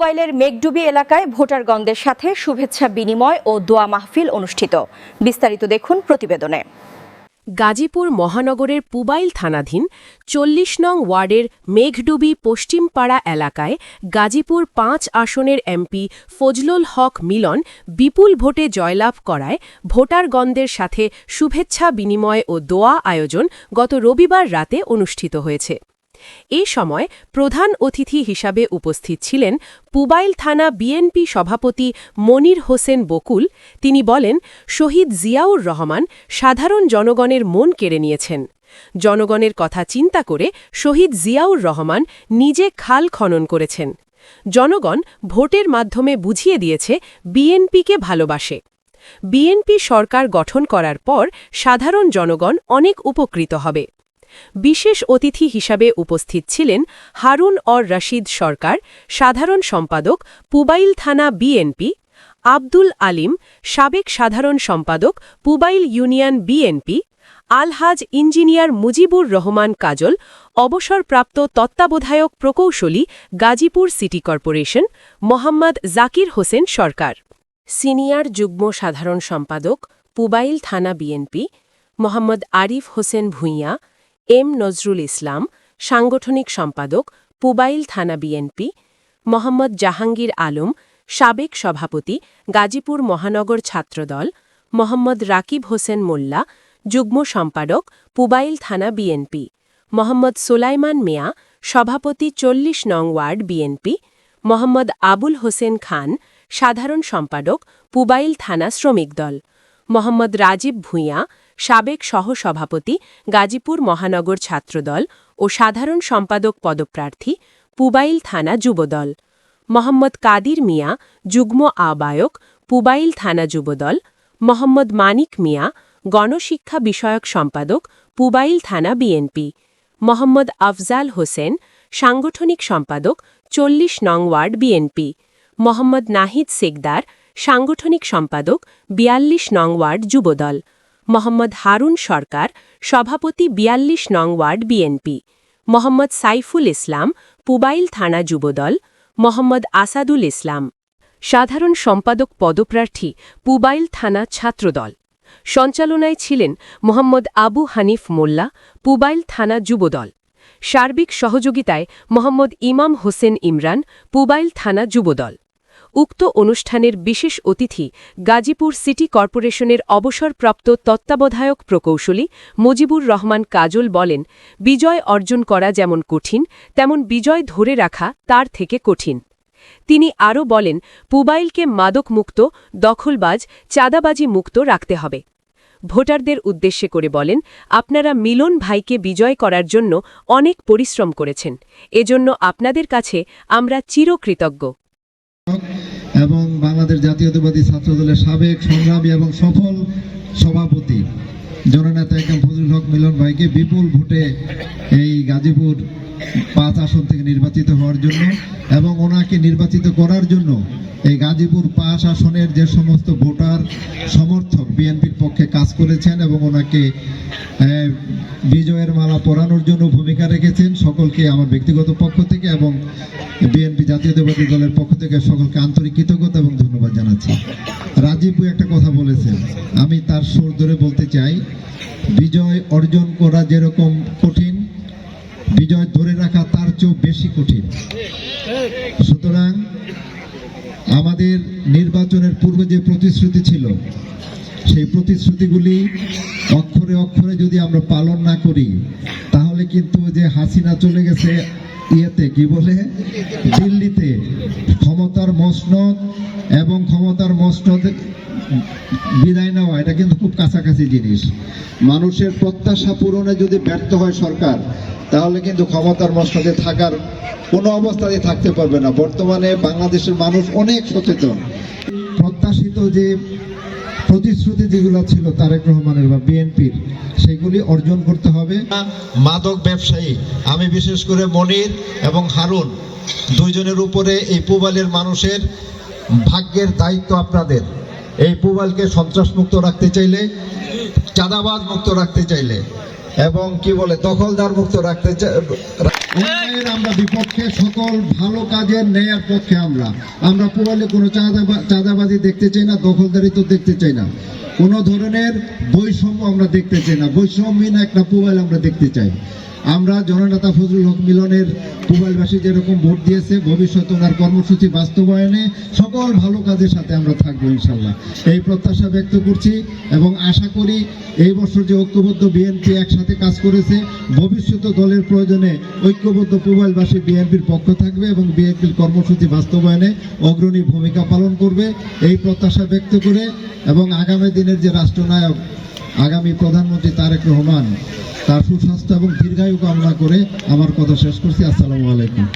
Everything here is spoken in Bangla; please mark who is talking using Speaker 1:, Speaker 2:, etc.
Speaker 1: পুবাইলের মেঘডুবি এলাকায় ভোটারগণদের সাথে শুভেচ্ছা বিনিময় ও দোয়া মাহফিল অনুষ্ঠিত। বিস্তারিত দেখুন প্রতিবেদনে।
Speaker 2: গাজীপুর মহানগরের পুবাইল থানাধীন চল্লিশ নং ওয়ার্ডের মেঘডুবি পশ্চিমপাড়া এলাকায় গাজীপুর পাঁচ আসনের এমপি ফজলুল হক মিলন বিপুল ভোটে জয়লাভ করায় ভোটারগণদের সাথে শুভেচ্ছা বিনিময় ও দোয়া আয়োজন গত রবিবার রাতে অনুষ্ঠিত হয়েছে। এ সময় প্রধান অতিথি হিসাবে উপস্থিত ছিলেন পুবাইল থানা বিএনপি সভাপতি মনির হোসেন বকুল। তিনি বলেন, শহীদ জিয়াউর রহমান সাধারণ জনগণের মন কেড়ে নিয়েছেন। জনগণের কথা চিন্তা করে শহীদ জিয়াউর রহমান নিজে খাল খনন করেছেন। জনগণ ভোটের মাধ্যমে বুঝিয়ে দিয়েছে বিএনপিকে ভালোবাসে। বিএনপি সরকার গঠন করার পর সাধারণ জনগণ অনেক উপকৃত হবে। বিশেষ অতিথি হিসাবে উপস্থিত ছিলেন হারুন অর রশিদ সরকার, সাধারণ সম্পাদক, পুবাইল থানা বিএনপি, আব্দুল আলিম, সাবেক সাধারণ সম্পাদক, Pubail union BNP, Alhaj engineer Mujibur Rahman Kajal, অবসরপ্রাপ্ত তত্ত্বাবধায়ক প্রকৌশলী, Gazipur city corporation, Mohammad Zakir Hossain Sarkar. Senior যুগ্ম সাধারণ সম্পাদক, পুবাইল থানা বিএনপি, মোহাম্মদ আরিফ হোসেন ভূঁইয়া এম নজরুল ইসলাম, সাংগঠনিক সম্পাদক, পুবাইল থানা বিএনপি, মোহাম্মদ জাহাঙ্গীর আলম, সাবেক সভাপতি, গাজীপুর মহানগর ছাত্রদল, মোহাম্মদ রাকিব হোসেন মোল্লা, যুগ্ম সম্পাদক, পুবাইল থানা বিএনপি, মোহাম্মদ সোলাইমান মিয়া, সভাপতি চল্লিশ নং ওয়ার্ড বিএনপি, মোহাম্মদ আবুল হোসেন খান, সাধারণ সম্পাদক, পুবাইল থানা শ্রমিক দল, মোহাম্মদ রাজীব ভূঁইয়া সাবেক সহসভাপতি গাজীপুর মহানগর ছাত্রদল ও সাধারণ সম্পাদক পদপ্রার্থী পুবাইল থানা যুবদল। মোহাম্মদ কাদির মিয়া, যুগ্ম আহ্বায়ক, পুবাইল থানা যুবদল। মোহাম্মদ মানিক মিয়া, গণশিক্ষা বিষয়ক সম্পাদক, পুবাইল থানা বিএনপি। মোহাম্মদ আফজাল হোসেন, সাংগঠনিক সম্পাদক, চল্লিশ নং ওয়ার্ড বিএনপি। মোহাম্মদ নাহিদ সেকদার সাংগঠনিক সম্পাদক, বিয়াল্লিশ নং ওয়ার্ড যুবদল। মোহাম্মদ হারুন সরকার, সভাপতি বিয়াল্লিশ নং ওয়ার্ড বিএনপি, মোহাম্মদ সাইফুল ইসলাম, পুবাইল থানা যুবদল, মোহাম্মদ আসাদুল ইসলাম। সাধারণ সম্পাদক পদপ্রার্থী, পুবাইল থানা ছাত্রদল। সঞ্চালনায় ছিলেন মোহাম্মদ আবু হানিফ মোল্লা, পুবাইল থানা যুবদল। সার্বিক সহযোগিতায় মোহাম্মদ ইমাম হোসেন ইমরান, পুবাইল থানা যুবদল। উক্ত অনুষ্ঠানের বিশেষ অতিথি গাজীপুর সিটি কর্পোরেশনের অবসরপ্রাপ্ত তত্ত্বাবধায়ক প্রকৌশলী মুজিবুর রহমান কাজল বলেন, বিজয় অর্জন করা যেমন কঠিন, তেমন বিজয় ধরে রাখা তার থেকে কঠিন। তিনি আরও বলেন, পুবাইলকে মাদকমুক্ত, দখলবাজ, চাঁদাবাজি মুক্ত রাখতে হবে। ভোটারদের উদ্দেশ্যে করে বলেন, আপনারা মিলন ভাইকে বিজয় করার জন্য অনেক পরিশ্রম করেছেন। এজন্য আপনাদের কাছে আমরা চিরকৃতজ্ঞ।
Speaker 3: বাংলাদেশ জাতীয়তাবাদী ছাত্রদলের সাবেক সংগ্রামী এবং সফল সভাপতি, জননেতা একদম ফজলুল হক মিলন ভাইকে বিপুল ভোটে এই গাজীপুর পাঁচ আসন থেকে নির্বাচিত হওয়ার জন্য এবং ওনাকে নির্বাচিত করার জন্য এই গাজীপুর পাঁচ আসনের যে সমস্ত ভোটার সমর্থক বিএনপির পক্ষে কাজ করেছেন এবং ওনাকে বিজয়ের মালা পরানোর জন্য ভূমিকা রেখেছেন সকলকে আমার ব্যক্তিগত পক্ষ থেকে এবং বিএনপি জাতীয়তাবাদী দলের পক্ষ থেকে সকলকে আন্তরিক কৃতজ্ঞতা এবং ধন্যবাদ জানাচ্ছি। রাজীবু একটা কথা বলেছেন, আমি তার সুর ধরে বলতে চাই, বিজয় অর্জন করা যেরকম কঠিন, বিজয় ধরে রাখা তার চেয়েও বেশি কঠিন। সুতরাং আমাদের নির্বাচনের পূর্বে যে প্রতিশ্রুতি ছিল, সেই প্রতিশ্রুতিগুলি অক্ষরে অক্ষরে যদি আমরা পালন কিন্তু যে হাসিনা চলে গেছে, ইয়েতে কি বলে? দিল্লিতে। ক্ষমতার মসনদ এবং ক্ষমতার মসনদ বিদায় নেওয়া, এটা কিন্তু খুব কাছাকাছি জিনিস। মানুষের প্রত্যাশা পূরণে যদি ব্যর্থ হয় সরকার, তাহলে কিন্তু ক্ষমতার মসনদে থাকার কোনো অবস্থাতে থাকতে পারবে না। বর্তমানে বাংলাদেশের মানুষ অনেক সচেতন। প্রত্যাশিত যে প্রতিশ্রুতি যেগুলো ছিল তারেক রহমানের বা বিএনপির, সেগুলি অর্জন করতে হবে। মাদক ব্যবসায়ী, আমি বিশেষ করে মনির এবং হারুন, দুইজনের উপরে এই পুবালের মানুষের ভাগ্যের দায়িত্ব আপনাদের। এই পুবালকে সন্ত্রাসমুক্ত রাখতে চাইলে, চাঁদাবাজ মুক্ত রাখতে চাইলে। এবং কি বলে, দখলদার মুক্ত রাখতে চাই আমরা বিপক্ষে, সকল ভালো কাজের নেয়ার পক্ষে আমরা। আমরা পুরালে কোনো চাঁদাবা- চাঁদাবাজি দেখতে চাই না, দখলদারি তো দেখতে চাই না। কোনো ধরনের বৈষম্য আমরা দেখতে চাই না। বৈষম্যহীন একটা পুবাইল আমরা দেখতে চাই। আমরা জননেতা ফজলুল হক মিলনের পুবাইলবাসী যেরকম ভোট দিয়েছে ভবিষ্যতে ওনার কর্মসূচি বাস্তবায়নে সকল ভালো কাজের সাথে আমরা থাকব ইনশাল্লাহ। এই প্রত্যাশা ব্যক্ত করছি এবং আশা করি এই বছর যে ঐক্যবদ্ধ বিএনপি একসাথে কাজ করেছে ভবিষ্যতে দলের প্রয়োজনে ঐক্যবদ্ধ পুবাইলবাসী বিএনপির পক্ষ থাকবে এবং বিএনপির কর্মসূচি বাস্তবায়নে অগ্রণী ভূমিকা পালন করবে। এই প্রত্যাশা ব্যক্ত করে এবং আগামী দিনের যে রাষ্ট্রনায়ক আগামী প্রধানমন্ত্রী তারেক রহমান তার সুস্বাস্থ্য এবং দীর্ঘায়ু কামনা করে আমার কথা শেষ করছি। আসসালামু আলাইকুম।